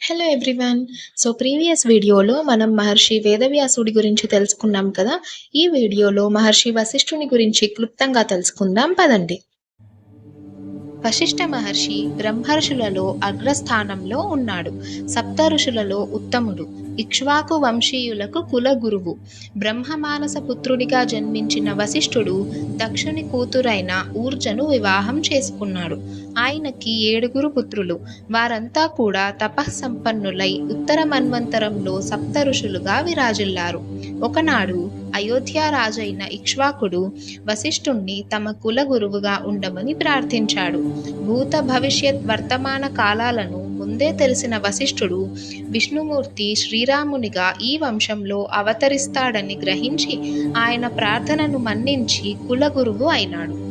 Hello everyone so previous వీడియోలో మనం మహర్షి వేదవ్యాసుడి గురించి తెలుసుకున్నాం కదా. ఈ వీడియోలో మహర్షి వశిష్ఠుని గురించి క్లుప్తంగా తెలుసుకుందాం. పదండి. వశిష్ఠ మహర్షి బ్రహ్మర్షులలో అగ్రస్థానంలో ఉన్నాడు. సప్త ఋషులలో ఉత్తముడు. ఇక్ష్వాకు వంశీయులకు కుల గురువు. బ్రహ్మమానస పుత్రుడిగా జన్మించిన వశిష్ఠుడు దక్షుని కూతురైన ఊర్జను వివాహం చేసుకున్నాడు. ఆయనకి ఏడుగురు పుత్రులు. వారంతా కూడా తపస్సంపన్నులై ఉత్తర మన్వంతరంలో సప్త ఋషులుగా విరాజిల్లారు. ఒకనాడు అయోధ్యారాజైన ఇక్ష్వాకుడు వశిష్ఠుణ్ణి తమ కుల గురువుగా ఉండమని ప్రార్థించాడు. భూత భవిష్యత్ వర్తమాన కాలాలను ముందే తెలిసిన వశిష్ఠుడు విష్ణుమూర్తి శ్రీరామునిగా ఈ వంశంలో అవతరిస్తాడని గ్రహించి ఆయన ప్రార్థనను మన్నించి కుల గురువు అయినాడు.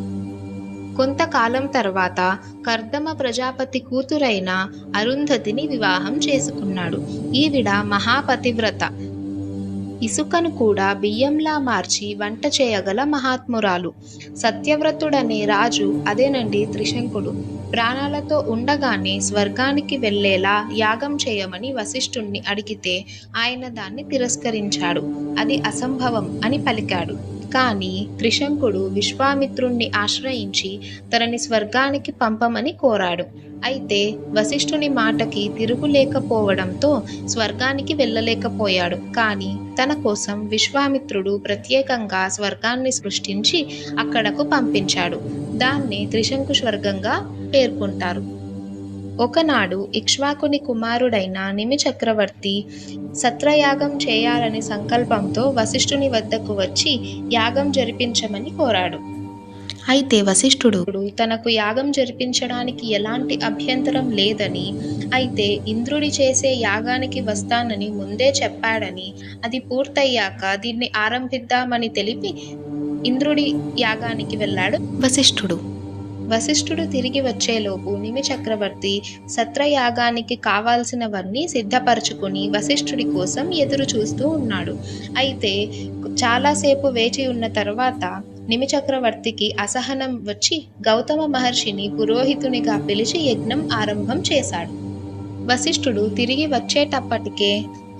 కొంతకాలం తర్వాత కర్దమ ప్రజాపతి కూతురైన అరుంధతిని వివాహం చేసుకున్నాడు. ఈవిడ మహాపతివ్రత ఇసుకను కూడా బియ్యంలా మార్చి వంట చేయగల మహాత్మురాలు. సత్యవ్రతుడనే రాజు అదేనండి త్రిశంకుడు. ప్రాణాలతో ఉండగానే స్వర్గానికి వెళ్ళేలా యాగం చేయమని వశిష్ఠుణ్ణి అడిగితే ఆయన దాన్ని తిరస్కరించాడు. అది అసంభవం అని పలికాడు. కానీ త్రిశంకుడు విశ్వామిత్రుణ్ణి ఆశ్రయించి తనని స్వర్గానికి పంపమని కోరాడు. అయితే వశిష్ఠుని మాటకి తిరుగులేకపోవడంతో స్వర్గానికి వెళ్ళలేకపోయాడు. కానీ తన కోసం విశ్వామిత్రుడు ప్రత్యేకంగా స్వర్గాన్ని సృష్టించి అక్కడకు పంపించాడు. దాన్ని త్రిశంకు స్వర్గంగా పేర్కొంటారు. ఒకనాడు ఇక్ష్వాకుని కుమారుడైన నిమి చక్రవర్తి సత్రయాగం చేయాలని సంకల్పంతో వశిష్ఠుని వద్దకు వచ్చి యాగం జరిపించమని కోరాడు. అయితే వశిష్ఠుడు తనకు యాగం జరిపించడానికి ఎలాంటి అభ్యంతరం లేదని అయితే ఇంద్రుడి చేసే యాగానికి వస్తానని ముందే చెప్పాడని అది పూర్తయ్యాక దీన్ని ఆరంభిద్దామని తెలిపి ఇంద్రుడి యాగానికి వెళ్ళాడు. వశిష్ఠుడు వశిష్ఠుడు తిరిగి వచ్చేలోపు నిమి చక్రవర్తి సత్రయాగానికి కావాల్సినవన్నీ సిద్ధపరచుకుని వశిష్ఠుడి కోసం ఎదురు చూస్తూ ఉన్నాడు. అయితే చాలాసేపు వేచి ఉన్న తర్వాత నిమి చక్రవర్తికి అసహనం వచ్చి గౌతమ మహర్షిని పురోహితునిగా పిలిచి యజ్ఞం ఆరంభం చేశాడు. వశిష్ఠుడు తిరిగి వచ్చేటప్పటికే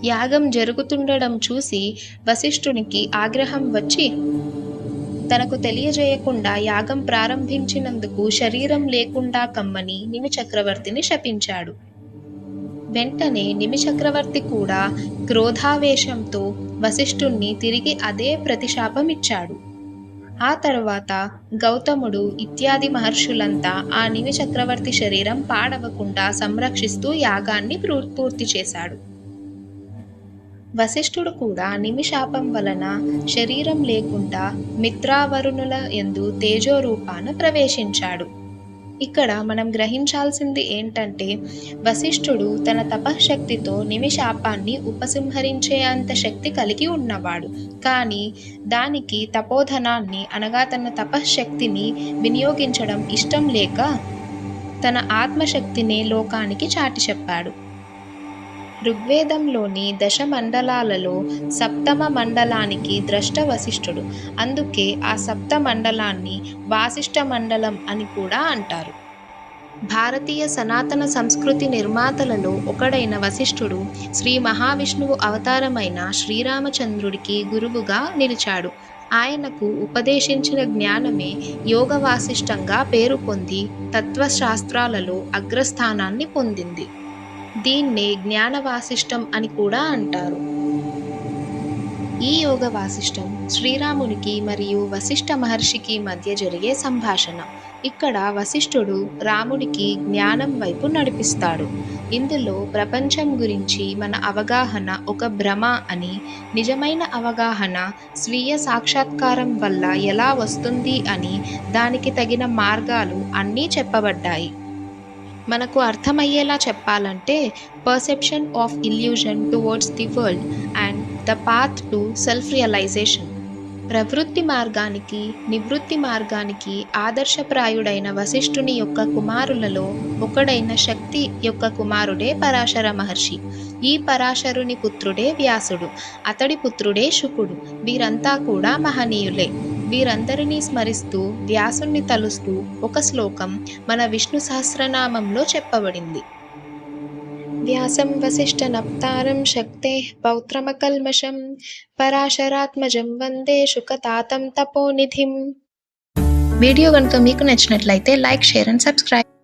యాగం జరుగుతుండడం చూసి వశిష్ఠునికి ఆగ్రహం వచ్చి తనకు తెలియజేయకుండా యాగం ప్రారంభించినందుకు శరీరం లేకుండా కమ్మని నిమిచక్రవర్తిని శపించాడు. వెంటనే నిమిచక్రవర్తి కూడా క్రోధావేశంతో వశిష్ఠుణ్ణి తిరిగి అదే ప్రతిశాపం ఇచ్చాడు ఆ తర్వాత గౌతముడు ఇత్యాది మహర్షులంతా ఆ నిమిచక్రవర్తి శరీరం పాడవకుండా సంరక్షిస్తూ యాగాన్ని పూర్తి చేశాడు. వశిష్ఠుడు కూడా నిమిషాపం వలన శరీరం లేకుండా మిత్రావరుణుల ఎందు తేజోరూపాన ప్రవేశించాడు. ఇక్కడ మనం గ్రహించాల్సింది ఏంటంటే వశిష్ఠుడు తన తపశక్తితో నిమిషాపాన్ని ఉపసంహరించే అంత శక్తి కలిగి ఉన్నవాడు. కానీ దానికి తపోధనాన్ని అనగా తన తపశక్తిని వినియోగించడం ఇష్టం లేక తన ఆత్మశక్తిని లోకానికి చాటి చెప్పాడు. ఋగ్వేదంలోని దశ మండలాలలో సప్తమ మండలానికి ద్రష్ట వశిష్ఠుడు అందుకే ఆ సప్త మండలాన్ని వాసిష్ఠ మండలం అని కూడా అంటారు. భారతీయ సనాతన సంస్కృతి నిర్మాతలలో ఒకడైన వశిష్ఠుడు శ్రీ మహావిష్ణువు అవతారమైన శ్రీరామచంద్రుడికి గురువుగా నిలిచాడు. ఆయనకు ఉపదేశించిన జ్ఞానమే యోగ వాసిష్టంగా పేరు పొంది తత్వశాస్త్రాలలో అగ్రస్థానాన్ని పొందింది. దీన్నే జ్ఞాన వాసిష్టం అని కూడా అంటారు. ఈ యోగ వాసిష్టం శ్రీరామునికి మరియు వశిష్ఠ మహర్షికి మధ్య జరిగే సంభాషణ. ఇక్కడ వశిష్ఠుడు రాముడికి జ్ఞానం వైపు నడిపిస్తాడు. ఇందులో ప్రపంచం గురించి మన అవగాహన ఒక భ్రమ అని నిజమైన అవగాహన స్వీయ సాక్షాత్కారం వల్ల ఎలా వస్తుంది అని దానికి తగిన మార్గాలు అన్నీ చెప్పబడ్డాయి. మనకు అర్థమయ్యేలా చెప్పాలంటే perception of illusion towards the world and the path to self realization ప్రవృత్తి మార్గానికి నివృత్తి మార్గానికి ఆదర్శప్రాయుడైన వశిష్ఠుని యొక్క కుమారులలో ఒకడైన శక్తి యొక్క కుమారుడే పరాశర మహర్షి. ఈ పరాశరుని పుత్రుడే వ్యాసుడు అతడి పుత్రుడే శుకుడు. వీరంతా కూడా మహనీయులే. వీరందరినీ స్మరిస్తూ వ్యాసుణ్ణి తలుస్తూ ఒక శ్లోకం మన విష్ణు సహస్రనామంలో చెప్పబడింది. వ్యాసం వసిష్ఠనప్తారం శక్తే పౌత్రమకల్మషం పరాశరాత్మజం వందే శుకతాతం తపోనిధిం. వీడియో కనుక మీకు నచ్చినట్లయితే లైక్ షేర్ అండ్ సబ్స్క్రైబ్.